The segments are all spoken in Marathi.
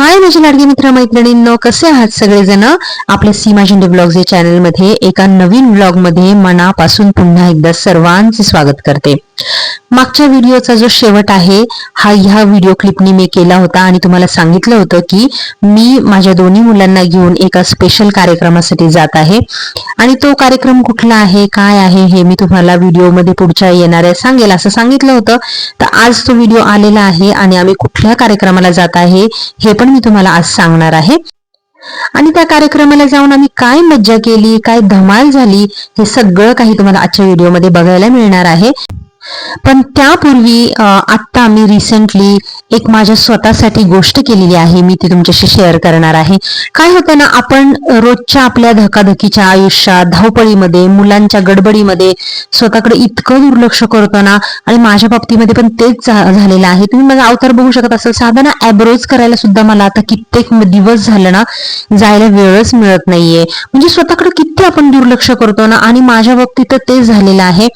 हाय माझे लाडके मित्र मैत्रिणींनो कसे आहात सगळेजण? आपल्या सीमा झेंडे ब्लॉग्स या चॅनलमध्ये एका नवीन ब्लॉगमध्ये मनापासून पुन्हा एकदा सर्वांचे स्वागत करते. मागच्या व्हिडिओचा जो शेवट आहे हा ह्या व्हिडिओ क्लिपनी मी केला होता आणि तुम्हाला सांगितलं होतं की मी माझ्या दोन्ही मुलांना घेऊन एका स्पेशल कार्यक्रमासाठी जात आहे. आणि तो कार्यक्रम कुठला आहे काय आहे हे मी तुम्हाला व्हिडिओमध्ये पुढच्या येणाऱ्या सांगेल असं सांगितलं होतं. तर आज तो व्हिडिओ आलेला आहे आणि आम्ही कुठल्या कार्यक्रमाला जात आहे हे पण मी तुम्हाला आज सांगणार आहे. आणि त्या कार्यक्रमाला जाऊन आम्ही काय मज्जा केली काय धमाल झाली हे सगळं काही तुम्हाला आजच्या व्हिडिओमध्ये बघायला मिळणार आहे. पण त्यापूर्वी आत्ता मी रिसेंटली एक माझ्या स्वतःसाठी गोष्ट केलेली आहे मी ती तुमच्याशी शेअर करणार आहे. काय होतं ना आपण रोजच्या आपल्या धकाधकीच्या आयुष्यात धावपळीमध्ये मुलांच्या गडबडीमध्ये स्वतःकडे इतकं दुर्लक्ष करतो ना आणि माझ्या बाबतीमध्ये पण तेच झालेलं आहे. तुम्ही माझा अवतार बघू शकत असाल. साधा ना ॲब्रोज करायला सुद्धा मला आता कित्येक दिवस झालं ना जायला वेळच मिळत नाहीये. म्हणजे स्वतःकडे किती आपण दुर्लक्ष करतो ना आणि माझ्या बाबतीत तेच झालेलं आहे.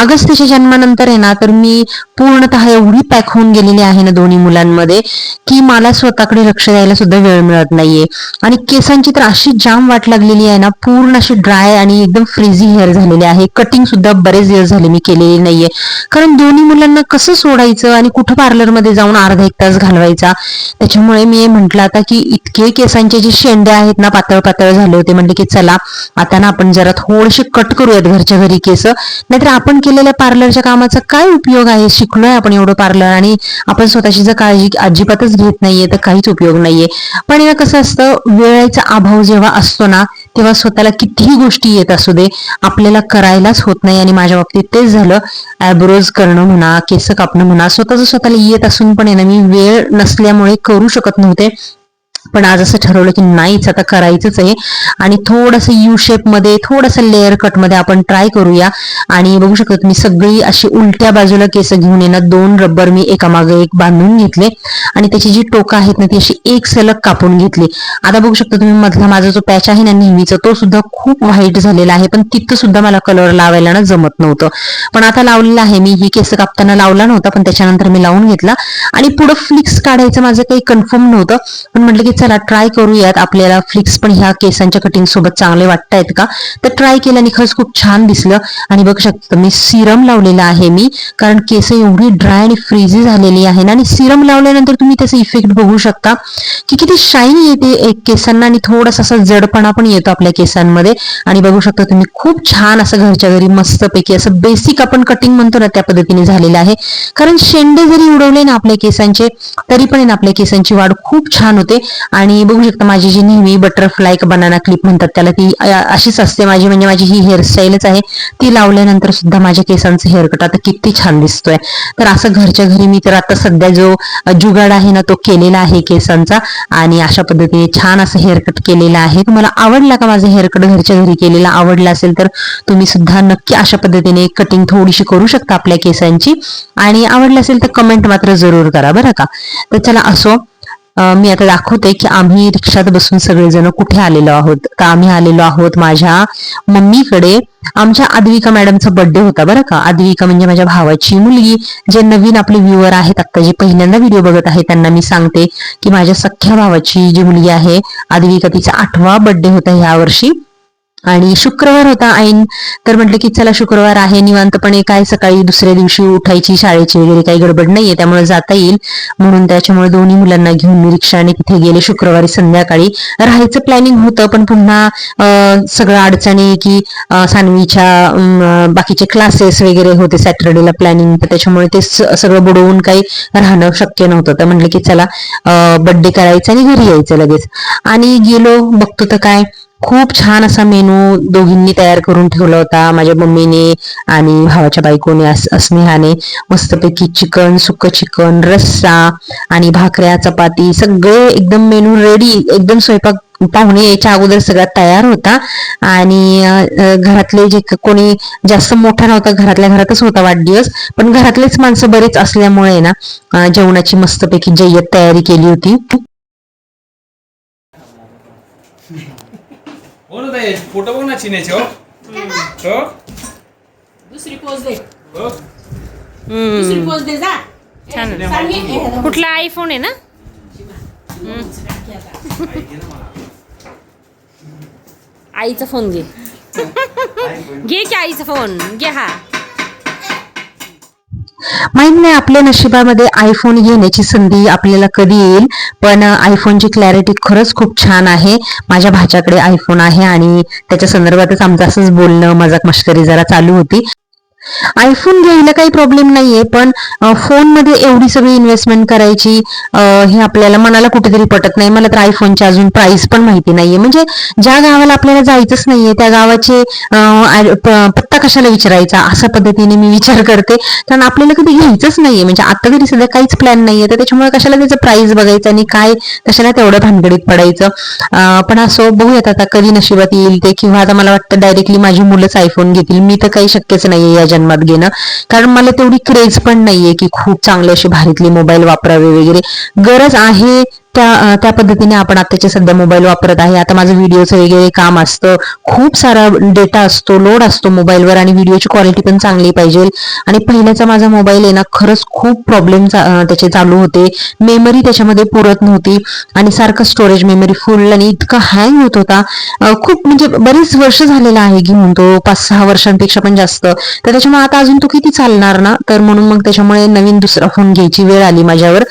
अगस्त्यच्या जन्मानंतर आहे ना तर मी पूर्णतः एवढी पॅक होऊन गेलेली आहे ना दोन्ही मुलांमध्ये की मला स्वतःकडे लक्ष द्यायला सुद्धा वेळ मिळत नाहीये. आणि केसांची तर अशी जाम वाट लागलेली आहे ना पूर्ण अशी ड्राय आणि एकदम फ्रीझी हेअर झालेले आहे. कटिंग सुद्धा बरेच दिवस झाले मी केलेली नाहीये. कारण दोन्ही मुलांना कसं सोडायचं आणि कुठं पार्लरमध्ये जाऊन अर्धा एक तास घालवायचा? त्याच्यामुळे मी म्हंटल आता की इतके केसांचे जे शेंडे आहेत ना पातळ पातळ झाले होते. म्हणले की चला आता ना आपण जरा थोडेसे कट करूयात घरच्या घरी केस. नाहीतर आपण केलेल्या पार्लरच्या कामाचा काय उपयोग आहे? शिकलोय आपण एवढं पार्लर आणि आपण स्वतःची जर काळजी अजिबातच घेत नाहीये तर काहीच उपयोग नाहीये. पण या कसं असतं वेळेचा अभाव जेव्हा असतो ना तेव्हा स्वतःला कितीही गोष्टी येत असू दे आपल्याला करायलाच होत नाही आणि माझ्या बाबतीत तेच झालं. ॲब्रोज करणं म्हणा केस कापणं म्हणा स्वतःच स्वतःला येत असून पण आहे ना मी वेळ नसल्यामुळे करू शकत नव्हते. पण आज असं ठरवलं की नाहीच आता करायचंच आहे. आणि थोडंसं यू शेपमध्ये थोडंसं लेअर कटमध्ये आपण ट्राय करूया. आणि बघू शकत मी सगळी अशी उलट्या बाजूला केस घेऊन येणार. दोन रब्बर मी एकामागे एक बांधून घेतले. आणि त्याची जी टोकं आहेत ना ती अशी एक सलग कापून घेतली. आता बघू शकता तुम्ही मधला माझा जो पॅच आहे ना नेहमीचा तो सुद्धा खूप व्हाईट झालेला आहे. पण तिथं सुद्धा मला कलर लावायला ना जमत नव्हतं. पण आता लावलेला आहे मी. ही केस कापताना लावला नव्हता पण त्याच्यानंतर मी लावून घेतला. आणि पुढं फ्लिक्स काढायचं माझं काही कन्फर्म नव्हतं. पण म्हटलं की चला ट्राय करूयात. आपल्याला फ्लिक्स पण ह्या केसांच्या कटिंग सोबत चांगले वाटतायत का? तर ट्राय केल्याने खरंच खूप छान दिसलं. आणि बघू शकता मी सिरम लावलेला आहे मी. कारण केस एवढी ड्राय आणि फ्रीजी झालेली आहे ना आणि सिरम लावल्यानंतर तुम्ही त्याचा इफेक्ट बघू शकता. की किती शाईन येते एक केसांना आणि थोडासा असा जडपणा पण येतो आपल्या केसांमध्ये. आणि बघू शकता तुम्ही खूप छान असं घरच्या घरी मस्तपैकी असं बेसिक आपण कटिंग म्हणतो ना त्या पद्धतीने झालेलं आहे. कारण शेंडे जरी उडवले ना आपल्या केसांचे तरी पण ना आपल्या केसांची वाढ खूप छान होते. आणि बघू शकता माझी जी नेहमी बटरफ्लाय बनाना क्लिप म्हणतात त्याला ती अशीच असते माझी म्हणजे माझी ही हेअरस्टाईलच आहे. ती लावल्यानंतर सुद्धा माझ्या केसांचं हेअरकट आता किती छान दिसतोय. तर असं घरच्या घरी मी तर आता सध्या जो जुगाड आहे ना तो केलेला आहे केसांचा. आणि अशा पद्धतीने छान असं हेअरकट केलेलं आहे. तुम्हाला आवडला का माझं हेअरकट घरच्या घरी केलेला? आवडला असेल तर तुम्ही सुद्धा नक्की अशा पद्धतीने कटिंग थोडीशी करू शकता आपल्या केसांची. आणि आवडलं असेल तर कमेंट मात्र जरूर करा बरं का? तर चला असो मी आता दाखवते की आम्ही रिक्षात बसून सगळेजण कुठे आलेलो आहोत. तर आम्ही आलेलो आहोत? माझ्या मम्मीकडे आमच्या आद्विका मॅडमचा बर्थडे होता बरं का. आद्विका म्हणजे माझ्या भावाची मुलगी. जे नवीन आपले व्ह्युअर आहेत आता जे पहिल्यांदा व्हिडिओ बघत आहे त्यांना मी सांगते की माझ्या सख्ख्या भावाची जी मुलगी आहे आद्विका तिचा आठवा बर्थडे होता ह्या वर्षी. आणि शुक्रवार होता ऐन. तर म्हटलं की चला शुक्रवार आहे निवांतपणे काय सकाळी दुसऱ्या दिवशी उठायची शाळेची वगैरे काही गडबड नाहीये त्यामुळे जाता येईल. म्हणून त्याच्यामुळे दोन्ही मुलांना घेऊन मी रिक्षाने तिथे गेले शुक्रवारी संध्याकाळी. राहायचं प्लॅनिंग होतं पण पुन्हा सगळं अडचणी की सानवीच्या बाकीचे क्लासेस वगैरे होते सॅटर्डेला प्लॅनिंग तर त्याच्यामुळे ते सगळं बुडवून काही राहणं शक्य नव्हतं. तर म्हटलं की चला बर्थडे करायचा आणि घरी यायचं लगेच. आणि गेलो बघतो तर काय खूप छान असा मेनू दोघींनी तयार करून ठेवला होता. माझ्या मम्मीने आणि भावाच्या बायकोने अस- स्नेहाने मस्तपैकी चिकन सुक्क चिकन रस्सा आणि भाकऱ्या चपाती सगळे एकदम मेनू रेडी एकदम स्वयंपाक पाहुणे याच्या अगोदर सगळा तयार होता. आणि घरातले जे कोणी जास्त मोठा नव्हता घरातल्या घरातच होता वाढदिवस. पण घरातलेच माणसं बरेच असल्यामुळे ना जेवणाची मस्तपैकी जय्यत तयारी केली होती. हो ना ताई फोटो बघ ना चिन्याचे हो. हो. दुसरी पोच दे. हो. दुसरी पोच दे जा. छान. सांगे कुठला आयफोन आहे ना? आईचा फोन घे. घे की आईचा फोन घे हा. माहिती नाही आपल्या नशिबामध्ये आयफोन घेण्याची संधी आपल्याला कधी येईल पण आयफोनची क्लॅरिटी खरंच खूप छान आहे. माझ्या भाच्याकडे आयफोन आहे आणि त्याच्या संदर्भातच आमचं असंच बोलणं मजाक मश्करी जरा चालू होती. आयफोन घ्यायला काही प्रॉब्लेम नाहीये पण फोनमध्ये एवढी सगळी इन्व्हेस्टमेंट करायची हे आपल्याला मनाला कुठेतरी पटत नाही. मला तर आयफोनची अजून प्राइस पण माहिती नाहीये. म्हणजे ज्या गावाला आपल्याला जायचंच नाहीये त्या गावाचे पत्ता कशाला विचारायचा? अशा पद्धतीने मी विचार करते. कारण आपल्याला कधी घ्यायचंच नाहीये. म्हणजे आता तरी सध्या काहीच प्लॅन नाहीये. तर त्याच्यामुळे कशाला त्याचं प्राइस बघायचं आणि काय कशाला तेवढं भानगडीत पडायचं? पण असं बघूयात आता कधी नशिबात येईल ते. किंवा आता मला वाटतं डायरेक्टली माझी मुलंच आयफोन घेतील. मी तर काही शक्यच नाहीये या जन्मात घेणं. कारण मला तेवढी क्रेज पण नाहीये की खूप चांगले असे भारीतले मोबाईल वापरावे वगैरे. गरज आहे त्या त्या पद्धतीने आपण आताचे सध्या मोबाईल वापरत आहे. आता माझं व्हिडिओचं वगैरे काम असतं. खूप सारा डेटा असतो लोड असतो मोबाईलवर आणि व्हिडिओची क्वालिटी पण चांगली पाहिजे. आणि पहिल्याचा माझा मोबाईल आहे ना खरंच खूप प्रॉब्लेम त्याचे चालू होते. मेमरी त्याच्यामध्ये पुरत नव्हती. आणि सारखं स्टोरेज मेमरी फुल आणि इतका हँग होत होता. खूप म्हणजे बरीच वर्ष झालेला आहे घेऊन तो पाच सहा वर्षांपेक्षा पण जास्त. तर त्याच्यामुळे आता अजून तो किती चालणार ना? तर म्हणून मग त्याच्यामुळे नवीन दुसरा फोन घ्यायची वेळ आली माझ्यावर.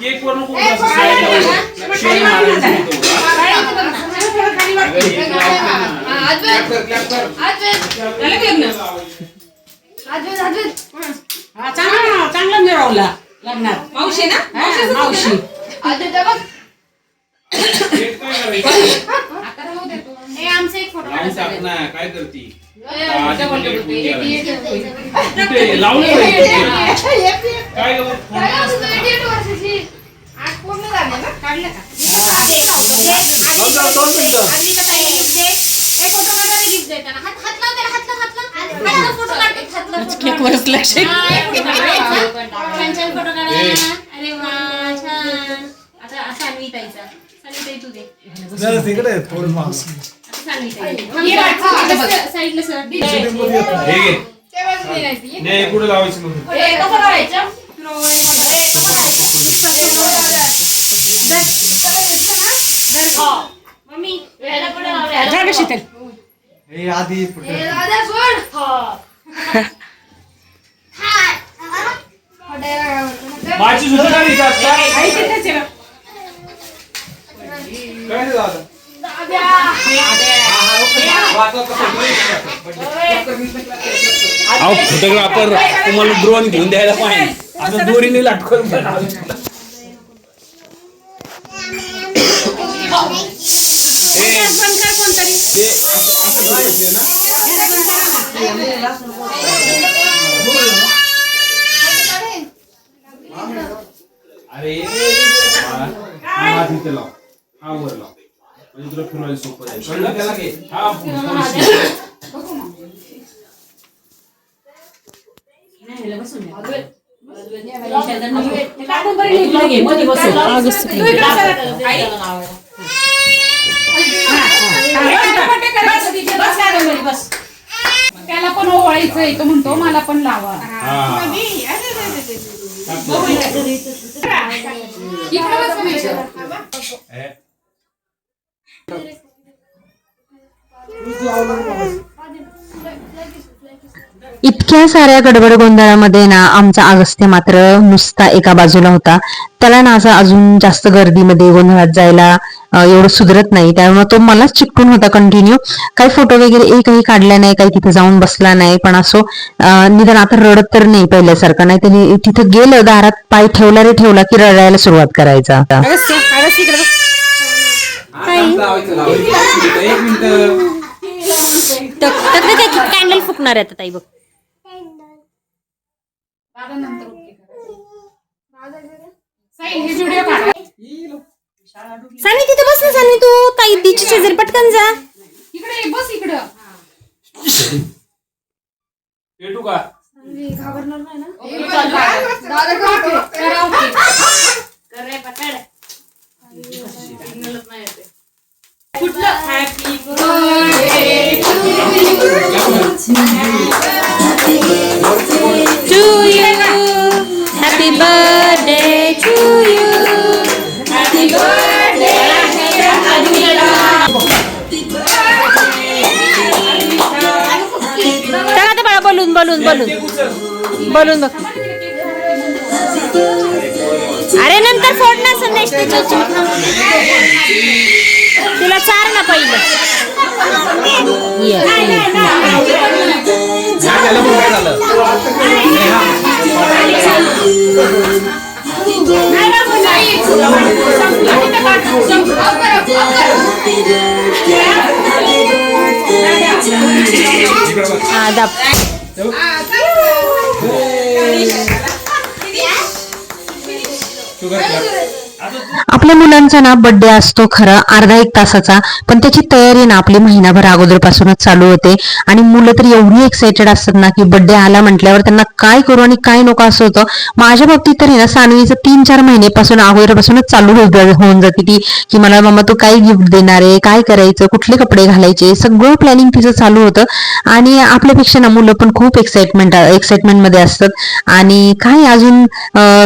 आमचा फोटो केक वर नको बसू, side ला बसू. शेण मारायचं होतं बघा. अगं, हे clap कर ना. Clap कर. हा, चांगला चांगला मिळवला लग्नात मावशी ना हा, मावशी? लावून टाक ना, काय करती म्हणजे. काय? लावून जा, दोन मिनिटं. केक वरच लक्ष आहे. छान छान फोटो काढा ए. अरे वा छान आता सानवी ताईचा सानवी ताई तू दे जरा तिकडे आहे, थोडं मास आता हे. नाही, पुढे लावायचं नव्हतं. मम्मी याला पुढे लावूया. जा गं शीतल हे आधी कुठे? माझी सुद्धा गाडी का? आता? काय रे दादा? अहो फोटोग्राफर तुम्हाला ड्रोन घेऊन द्यायला पाहिजे असं दोरीने लाटकून कोणतरी अरे हा तिथे लाव हा वर लाव म्हणजे तुला फिरवायला सोपं जाईल कळलं त्याला घे हा बस. त्याला पण ओवाळायचंय तो म्हणतो मला पण लावा हा इकडे बस. हे. इतक्या साऱ्या गडबड गोंधळामध्ये ना आमचा अगस्त्य मात्र नुसता एका बाजूला होता. त्याला ना असं अजून जास्त गर्दीमध्ये गोंधळात जायला एवढं सुधरत नाही. त्यामुळे तो मलाच चिकटून होता कंटिन्यू काही फोटो वगैरे एकही काढला नाही काही तिथे जाऊन बसला नाही. पण असो निदान आता रडत तर नाही पहिल्यासारखं. नाही त्याने तिथं गेलं दारात पाय ठेवला रे ठेवला की रडायला सुरुवात करायचा एक मिनिट काय कॅन्डल फुकणार आहे आता ताई बघ दादा नंतर ओके करा. साई, हे व्हिडिओ काढा सानी तिथे बस ना सानी तू ताई तिची शेजारी पटकन जा इकडे ये, बस इकडं का to you happy বলুন বলুন বলুন। বলুন अरे नंतर फोडणार संदेश चार ना पहिलं ये झालं मग काय झालं हा दाब शुगर आपल्या मुलांचा ना बर्थडे असतो खरं अर्धा एक तासाचा पण त्याची तयारी ना आपली महिनाभर अगोदरपासूनच चालू होते. आणि मुलं तर एवढी एक्साइटेड असतात ना की बर्थडे आला म्हटल्यावर त्यांना काय करू आणि काय नको असं होतं. माझ्या बाबतीत तर ना सानवीचं तीन चार महिनेपासून अगोदरपासूनच चालू होऊन जाते ती की मला मम्मा तू काय गिफ्ट देणार आहे? काय करायचं? कुठले कपडे घालायचे? सगळं प्लॅनिंग तिचं चालू होतं. आणि आपल्यापेक्षा ना मुलं पण खूप एक्साइटमेंट एक्साइटमेंटमध्ये असतात. आणि काय अजून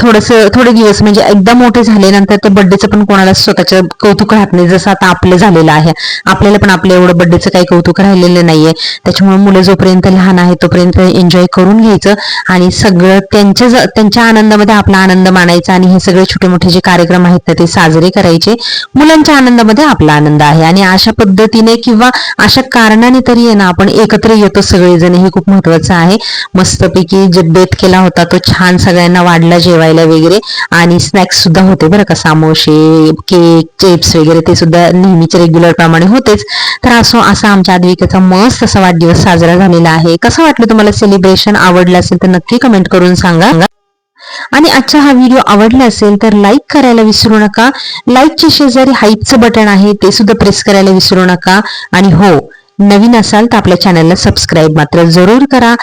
थोडस थोडे दिवस म्हणजे एकदा मोठे झाले झाल्यानंतर तर बर्थडेचं पण कोणाला स्वतःचं कौतुक राहत नाही. जसं आता आपलं झालेलं आहे. आपल्याला पण आपलं एवढं बर्थडेचं काही कौतुक राहिलेलं नाहीये. त्याच्यामुळे मुलं जोपर्यंत लहान आहे तोपर्यंत एन्जॉय करून घ्यायचं आणि सगळं त्यांच्या त्यांच्या आनंदामध्ये आपला आनंद मानायचा आणि हे सगळे छोटे मोठे जे कार्यक्रम आहेत ना ते साजरे करायचे. मुलांच्या आनंदामध्ये आपला आनंद आहे आणि अशा पद्धतीने किंवा अशा कारणाने तरी आहे ना आपण एकत्र येतो सगळेजण. हे खूप महत्वाचं आहे. मस्तपैकी जे बेत केला होता तो छान सगळ्यांना वाढला जेवायला वगैरे आणि स्नॅक्स सुद्धा होते बरं का सामोसे केक चिप्स वगैरे ते सुद्धा नेहमीच्या रेग्युलर प्रमाणे होतेच. तर असो असा आमच्या आद्विकेचा मस्त असा वाढदिवस साजरा झालेला आहे. कसं वाटलं तुम्हाला सेलिब्रेशन आवडलं असेल तर नक्की कमेंट करून सांगा. आणि आजचा हा व्हिडिओ आवडला असेल तर लाईक करायला विसरू नका. लाईकच्या शेजारी हाईपचं बटन आहे ते सुद्धा प्रेस करायला विसरू नका. आणि हो नवीन असाल तर आपल्या चॅनलला सबस्क्राईब मात्र जरूर करा.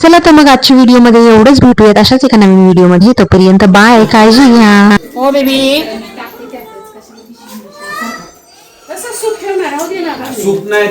चला तर मग आजच्या व्हिडिओमध्ये एवढंच भेटूयात. अशाच एका नवीन व्हिडिओमध्ये. तोपर्यंत बाय काळजी घ्या. हो बेबी सूप नाही